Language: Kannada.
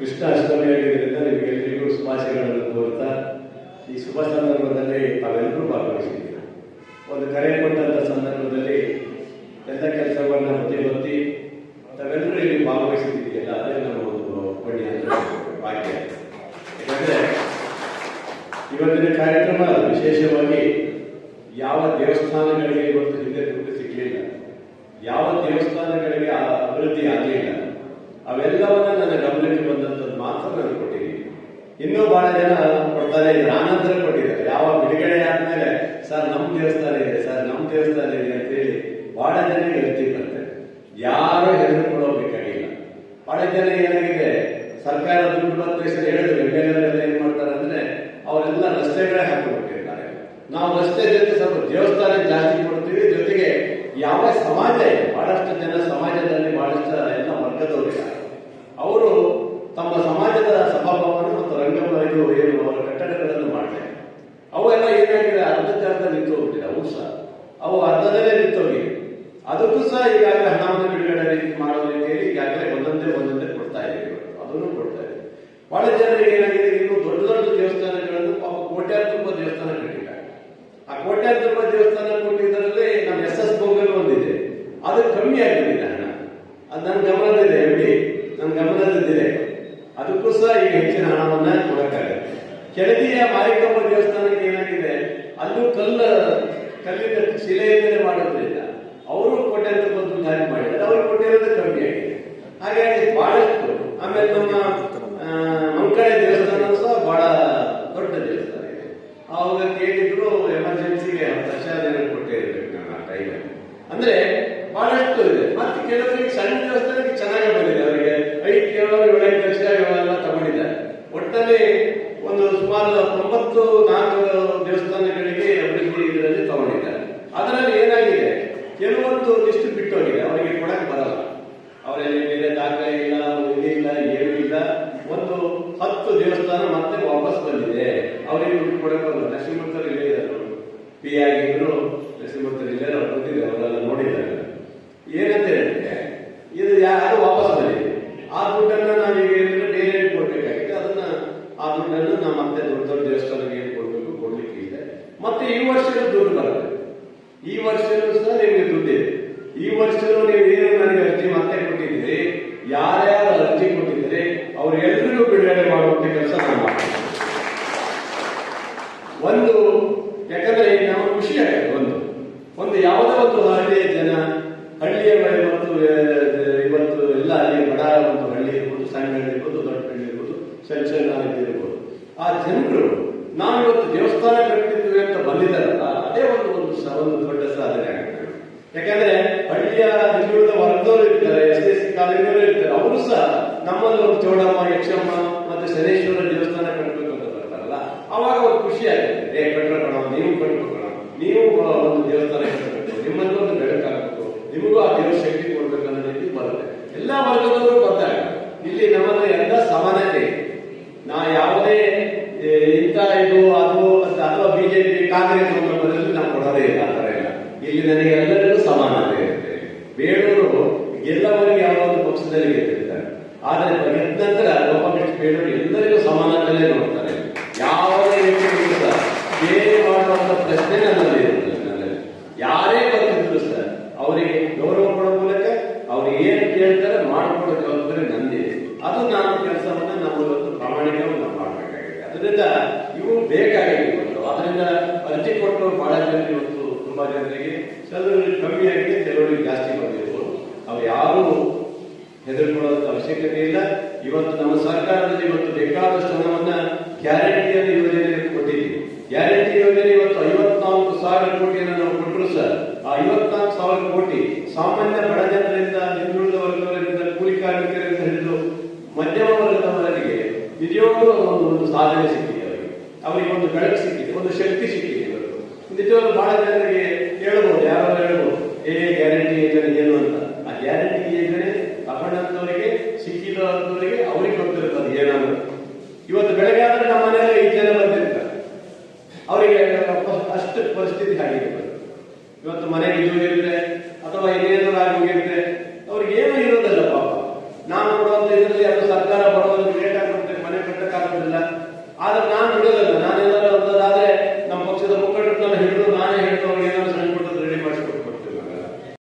ಕೃಷ್ಣ ಅಷ್ಟಮಿ ಆಗಿದ್ದರಿಂದ ನಿಮಗೆಲ್ಲರಿಗೂ ಶುಭಾಶಯಗಳನ್ನು ಕೋರ್ತಾ ಈ ಶುಭ ಸಂದರ್ಭದಲ್ಲಿ ತಾವೆಲ್ಲರೂ ಭಾಗವಹಿಸಿದ್ದೀರಿ? ಒಂದು ಕರೆ ಕೊಟ್ಟಂತ ಸಂದರ್ಭದಲ್ಲಿ ಎಲ್ಲ ಕೆಲಸವನ್ನು ಹೊತ್ತಿ ಹೊತ್ತಿ ತಾವೆಲ್ಲರೂ ಇಲ್ಲಿ ಭಾಗವಹಿಸಿದ್ದೀರಿಯಲ್ಲ ಅದೇ ನಮ್ಮ ಒಂದು ಒಳ್ಳೆಯ ಭಾಗ್ಯ. ಯಾಕಂದ್ರೆ ಇವತ್ತಿನ ಕಾರ್ಯಕ್ರಮ ವಿಶೇಷವಾಗಿ ಯಾವ ದೇವಸ್ಥಾನಗಳಿಗೆ ಇವತ್ತು ಹಿಂದೆ ಸಿಗಲಿಲ್ಲ. ಯಾವ ದೇವಸ್ಥಾನಗಳಿಗೆ ಆ ಅಭಿವೃದ್ಧಿ ಆಗಲಿಲ್ಲ. ಅವೆಲ್ಲವನ್ನ ನನ್ನ ಗಮನಕ್ಕೆ ಬಂದಂಥದ್ದು ಮಾತ್ರ ನಾನು ಕೊಟ್ಟಿದ್ದೀನಿ ಇನ್ನೂ ಬಹಳ ಜನ ಕೊಡ್ತಾರೆ ಆನಂತರ ಕೊಟ್ಟಿದ್ದಾರೆ. ಯಾವ ಬಿಡುಗಡೆ ಆದ್ಮೇಲೆ, ಸರ್, ನಮ್ಮ ದೇವಸ್ಥಾನ ಇದೆ, ಸರ್, ನಮ್ಮ ದೇವಸ್ಥಾನ ಇದೆ ಅಂತ ಹೇಳಿ ಬಹಳ ಜನ ಹೇಳ್ತಿದ್ದಂತೆ ಯಾರು ಹೆದರ್ಕೊಳ್ಳೋಬೇಕಾಗಿಲ್ಲ ಬಹಳ ಜನ ಏನಾಗಿದೆ, ಸರ್ಕಾರ ದುಡ್ಡು ಬಂದ ಹೇಳಿದ್ರು ಎಂ ಏನ್ ಮಾಡ್ತಾರೆ ಅಂದ್ರೆ ಅವರೆಲ್ಲ ರಸ್ತೆಗಳೇ ಹಾಕಿಬಿಟ್ಟಿರ್ತಾರೆ ನಾವು ರಸ್ತೆ ಜೊತೆ ಸ್ವಲ್ಪ ದೇವಸ್ಥಾನ ಜಾಸ್ತಿ ಕೊಡ್ತೀವಿ ಜೊತೆಗೆ ಯಾವ ಸಮಾಜ ಇದೆ ಬಹಳಷ್ಟು ಜನ ಸಮಾಜದಲ್ಲಿ ಬಹಳಷ್ಟು ಎಲ್ಲ ವರ್ಗದವರಿದ್ದಾರೆ ಅವರು ತಮ್ಮ ಸಮಾಜದ ಸಭಾಭವನ ಮತ್ತು ರಂಗಭವನ ಇದು ಏನು ಅವರ ಕಟ್ಟಡಗಳನ್ನು ಮಾಡ್ತಾರೆ ಅವೆಲ್ಲ ಏನಾಗಿದೆ ಅರ್ಧಕ್ಕೆ ಅರ್ಧ ನಿಂತು ಹೋಗ್ತಿದೆ ಅವು ಸಹ ಅವು ಅರ್ಧದಲ್ಲೇ ನಿಂತೋಗಿ ಅದಕ್ಕೂ ಸಹ ಈಗಾಗಲೇ ಹಣವನ್ನು ಬಿಡುಗಡೆ ರೀತಿ ಮಾಡೋ ರೀತಿಯಲ್ಲಿ ಈಗಾಗಲೇ ಒಂದೊಂದೇ ಒಂದೊಂದೇ ಕೊಡ್ತಾ ಇವತ್ತು. ಅದನ್ನು ಕೊಡ್ತಾ ಇದೆ ಬಹಳ ಜನರಿಗೆ ಏನಾಗಿದೆ, ಇನ್ನು ದೊಡ್ಡ ದೊಡ್ಡ ದೇವಸ್ಥಾನಗಳನ್ನು ಪಾಪ ಕೋಟ್ಯಾಂತರ ತುಂಬ ದೇವಸ್ಥಾನ ಕಟ್ಟಿದ್ದಾರೆ. ಆ ಕೋಟ್ಯಾಂತರ ತುಂಬ ದೇವಸ್ಥಾನ ಕೊಟ್ಟಿದ್ದರಲ್ಲಿ ನಮ್ಮ ಎಸ್ ಎಸ್ ಬೋಗಲ್ ಒಂದಿದೆ. ಅದು ಕಮ್ಮಿ ಆಗಿದೆ ಹಣ. ಅದು ನನ್ನ ಗಮನದಲ್ಲಿದೆ ಎಂ ಡಿ ನನ್ನ ಗಮನದಲ್ಲಿದೆ. ಅದಕ್ಕೂ ಸಹ ಈಗ ಹೆಚ್ಚಿನ ಹಣವನ್ನು ಕೊಡಕ್ಕಾಗತ್ತೆ. ಕೆಳದಿಯ ಮಾರಿಕಮ್ಮ ದೇವಸ್ಥಾನಕ್ಕೆ ಕಲ್ಲಿನ ಶಿಲೆಯಿಂದಲೇ ಮಾಡೋದ್ರಿಂದ ಅವರು ಕೋಟ್ಯಾಂತರ ಒಂದು ಜಾರಿ ಮಾಡಿದ್ದಾರೆ. ಅವರು ಕೊಟ್ಟಿರೋದು ಕಮ್ಮಿ ಆಗಿದೆ. ಹಾಗಾಗಿ ಬಹಳಷ್ಟು ಆಮೇಲೆ ನಮ್ಮ ಆ, ಮಂಕಳೆ ದೇವಸ್ಥಾನ ಸಹ ಬಹಳ ದೊಡ್ಡ ದೇವಸ್ಥಾನ ಇದೆ ಅವಾಗ ಕೇಳಿದ್ರು ಎಮರ್ಜೆನ್ಸಿಗೆ ಹತ್ತು ಲಕ್ಷ ಜನ ಕೊಟ್ಟೇ ಇರ್ಬೇಕು ನಾನು ಆ ಟೈಮಲ್ಲಿ ಅಂದ್ರೆ ಬಹಳಷ್ಟು ಇದೆ ಮತ್ತೆ ಕೆಲವರಿಗೆ ಸಣ್ಣ ದೇವಸ್ಥಾನಕ್ಕೆ ಚೆನ್ನಾಗಿ ಬಂದಿದೆ ಅವರಿಗೆ ಐದು ಕೇಳೋರು ಏಳೈದು ಲಕ್ಷ ಇವೆಲ್ಲ ತಗೊಂಡಿದ್ದಾರೆ ಒಟ್ಟಲ್ಲಿ ಒಂದು ಸುಮಾರು ತೊಂಬತ್ತು ನಾಲ್ಕು ದೇವಸ್ಥಾನಗಳಿಗೆ ಅಭಿವೃದ್ಧಿ ಇದರಲ್ಲಿ ತಗೊಂಡಿದ್ದಾರೆ ಅದರಲ್ಲಿ ಏನಾಗಿದೆ ಕೆಲವೊಂದು ಲಿಸ್ಟ್ ಬಿಟ್ಟೋಗಿದೆ ಅವರಿಗೆ ಕೊಡಕ್ಕೆ ಬರಲ್ಲ ಅವರಲ್ಲಿ ಬೇರೆ ದಾಖಲೆ ಇಲ್ಲ ಇದು ಇಲ್ಲ ಏನೂ ಇಲ್ಲ ಒಂದು ಹತ್ತು ದೇವಸ್ಥಾನ ಮತ್ತೆ ವಾಪಸ್ ಬಂದಿದೆ ಅವರಿಗೆ ದುಡ್ಡು ಕೊಡಕ್ಕೆ ಬರಲ್ಲ ನರಸಿಂಹರ್ತರು ಇಲ್ಲೇ ಇದ್ದಾರೆ ಪಿ ಆಗಿದ್ರು ನರಸಿಂಹರ್ತರು ಇಲ್ಲೇ ಅವ್ರು ಬಂದಿದ್ದಾರೆ ಅವರೆಲ್ಲ ನೋಡಿದ್ದಾರೆ. ಏನಂತ ಹೇಳಿದ್ರೆ, ಇದು ಯಾರು ವಾಪಸ್ ಬಂದಿದೆ ಆ ದುಡ್ಡನ್ನ ನಾವೀಗ ಏನಿದ್ರೆ ಬೇರೆ ಕೊಡ್ಬೇಕಾಗಿತ್ತು. ಅದನ್ನ ಆ ದುಡ್ಡನ್ನು ನಾವು ಮತ್ತೆ ದೊಡ್ಡ ದೊಡ್ಡ ದೇವಸ್ಥಾನಕ್ಕೆ ಏನು ಕೊಡ್ಬೇಕು? ಕೊಡ್ಲಿಕ್ಕೆ ಇದೆ. ಮತ್ತೆ ಈ ವರ್ಷದ ದುಡ್ಡು ಬರುತ್ತೆ. ಈ ವರ್ಷನೂ ಸಹ ನಿಮಗೆ ದುಡ್ಡಿದೆ. ಈ ವರ್ಷನೂ ನೀವು ಏನು ಅವ್ರೆಲ್ಲರಿಗೂ ಬಿಡುಗಡೆ ಮಾಡುವಂತ ಕೆಲಸ ನಾವು ಒಂದು, ಯಾಕಂದ್ರೆ ಈಗ ನಾವು ಖುಷಿ ಆಗುತ್ತೆ ಒಂದು. ಒಂದು ಯಾವುದೋ ಒಂದು ಹಳ್ಳಿಯ ಜನ, ಹಳ್ಳಿಯ ಮೇಲೆ ಮತ್ತು ಇವತ್ತು ಎಲ್ಲ ಅಲ್ಲಿ ಬಡ ಒಂದು ಹಳ್ಳಿ ಇರ್ಬೋದು, ಸಣ್ಣ ಹಳ್ಳಿ ಇರ್ಬೋದು, ದೊಡ್ಡ ಹಳ್ಳಿ ಇರ್ಬೋದು, ಸಣ್ಣ ಇರ್ಬೋದು. ಆ ಜನರು ನಾವು ಇವತ್ತು ದೇವಸ್ಥಾನ ಕಟ್ಟಿದ್ವಿ ಅಂತ ಬಂದಿದ್ದಾರಲ್ಲ, ಅದೇ ಒಂದು ಒಂದು ಒಂದು ದೊಡ್ಡ ಸಾಧನೆ ಯಾಕಂದ್ರೆ ಹಳ್ಳಿಯ ಹಿಂದುಳಿದ ವರ್ಗದವರು ಇರ್ತಾರೆ ಎಸ್ ಎಸ್ ಸಿ ಕಾಲೇಜಿನವರು ಇರ್ತಾರೆ ಅವರು ಸಹ ನಮ್ಮಲ್ಲಿ ಒಂದು ಚೌಡಮ್ಮ ಯಕ್ಷಮ್ಮ ಮತ್ತೆ ಶನೇಶ್ವರ ದೇವಸ್ಥಾನ ಕಟ್ಟಬೇಕು ಅಂತ ಬರ್ತಾರಲ್ಲ, ಅವಾಗ ಅವ್ರು ಖುಷಿ ಆಗುತ್ತೆ ಏ ಕಟ್ಟಡ ಕಣ, ನೀವು ಕಟ್ಟಬೇಕು ಕಣ. ನೀವು ಒಂದು ದೇವಸ್ಥಾನ ಕಟ್ಟಬೇಕು ನಿಮ್ಮಲ್ಲಿ ಒಂದು ಬೆಳಕಾಗಬೇಕು ನಿಮಗೂ ಆ ದೇವ ಶಕ್ತಿ ಕೊಡ್ಬೇಕು ಅನ್ನೋ ರೀತಿ ಬರುತ್ತೆ. ಎಲ್ಲಾ ವರ್ಗದವರು ಬರ್ತಾರೆ ಇಲ್ಲಿ ನಮ್ಮಲ್ಲಿ ಎಲ್ಲ ಸಮಾನತೆ. ನಾ ಯಾವುದೇ ಇಂತ ಇದು, ಅದು, ಅಥವಾ ಬಿಜೆಪಿ, ಕಾಂಗ್ರೆಸ್ ಬರೋದ್ರಲ್ಲಿ ನಾವು ಕೊಡೋದೇ ಇಲ್ಲ, ಆ ಇಲ್ಲ. ಇಲ್ಲಿ ನನಗೆ ಎಲ್ಲರಿಗೂ ಸಮಾನತೆ ಇರುತ್ತೆ. ಬೇಡೂರು ಗೆಲ್ಲವರಿಗೆ ಯಾವ ಪಕ್ಷದಲ್ಲಿ ಗೆದ್ದಿರ್ತಾರೆ. ಆದರೆ ನಂತರ ಗೋಪಾಲಕೃಷ್ಣ ಬೇಡೂರು ಎಲ್ಲರಿಗೂ ಸಮಾನತೆಯೇ ನೋಡ್ತಾರೆ ಯಾವುದೇ ವ್ಯಕ್ತಿಗೂ ಸಹ ಬೇರೆ ಮಾಡುವಂತ ಪ್ರಶ್ನೆ ನನ್ನಲ್ಲಿ ಇರುತ್ತದೆ ನನ್ನಲ್ಲಿ ಯಾರೇ ಬರ್ತಿದ್ರು ಸರ್ ಅವರಿಗೆ ಗೌರವ ಕೊಡೋ ಮೂಲಕ ಅವ್ರು ಏನು ಕೇಳ್ತಾರೆ ಮಾಡಿಕೊಡೋ ಜವಾಬ್ದಾರಿ ನಂದಿದೆ ಅದು ನಾನು ಕೆಲಸವನ್ನ ನಾವು ಇವತ್ತು ಪ್ರಾಮಾಣಿಕವಾಗಿ ನಾವು ಮಾಡಬೇಕಾಗಿದೆ ಅದರಿಂದ ಇವು ಬೇಕಾಗಿದೆ ಇವತ್ತು ಅದರಿಂದ ಅರ್ಜಿ ಕೊಟ್ಟು ಬಹಳ ಜನ ಇವತ್ತು ತುಂಬಾ ಜನರಿಗೆ. ಕೆಲವರಿಗೆ ಕಮ್ಮಿ ಆಗಿದೆ, ಕೆಲವರಿಗೆ ಜಾಸ್ತಿ ಬಂದಿದ್ರು ಅವು ಯಾರು ಹೆದರ್ಕೊಳ್ಳೋದ ಅವಶ್ಯಕತೆ ಇಲ್ಲ. ಇವತ್ತು ನಮ್ಮ ಸರ್ಕಾರದಲ್ಲಿ ಇವತ್ತು ಬೇಕಾದಷ್ಟು ಹಣವನ್ನ ಗ್ಯಾರಂಟಿಯ ಯೋಜನೆ ಕೊಟ್ಟಿದ್ದೀವಿ. ಗ್ಯಾರಂಟಿ ಯೋಜನೆ ಇವತ್ತು ಐವತ್ನಾಲ್ಕು ಸಾವಿರ ಕೋಟಿಯನ್ನು ನಾವು ಕೊಟ್ಟರು ಸರ್. ಆ ಐವತ್ನಾಲ್ಕು ಸಾವಿರ ಕೋಟಿ ಸಾಮಾನ್ಯ ಬಡ ಜನರಿಂದ ನಿಜವಾಗ್ಲೂ ಒಂದು ಒಂದು ಸಾಧನೆ ಸಿಕ್ಕಿದೆ ಅವರಿಗೆ. ಅವರಿಗೆ ಒಂದು ಬೆಳಕು ಸಿಕ್ಕಿದೆ, ಒಂದು ಶಕ್ತಿ ಸಿಕ್ಕಿದೆ ಇವತ್ತು. ನಿಜವಾಗ್ಲೂ ಬಹಳ ಜನರಿಗೆ ಹೇಳ್ಬೋದು ಯಾರು ಹೇಳ್ಬೋದು ಏ ಗ್ಯಾರಂಟಿ ಯೋಜನೆ ಏನು ಅಂತ. ಆ ಗ್ಯಾರಂಟಿ ಯೋಜನೆ ತಗೊಂಡಂತವರಿಗೆ ಅವ್ರಿಗೆ ಅವರಿಗೆ ಗೊತ್ತಿರ್ತದೆ ಏನಾದ್ರು ಇವತ್ತು ಬೆಳಗ್ಗೆ ಆದ್ರೆ ನಮ್ಮ ಮನೆಯಲ್ಲಿ ಈ ಜನ ಬಂದಿರ್ತಾರೆ. ಅವರಿಗೆ ಅಷ್ಟು ಪರಿಸ್ಥಿತಿ ಆಗಿದೆ ಇವತ್ತು ಮನೆಗೆ ಇದು ಇರುತ್ತೆ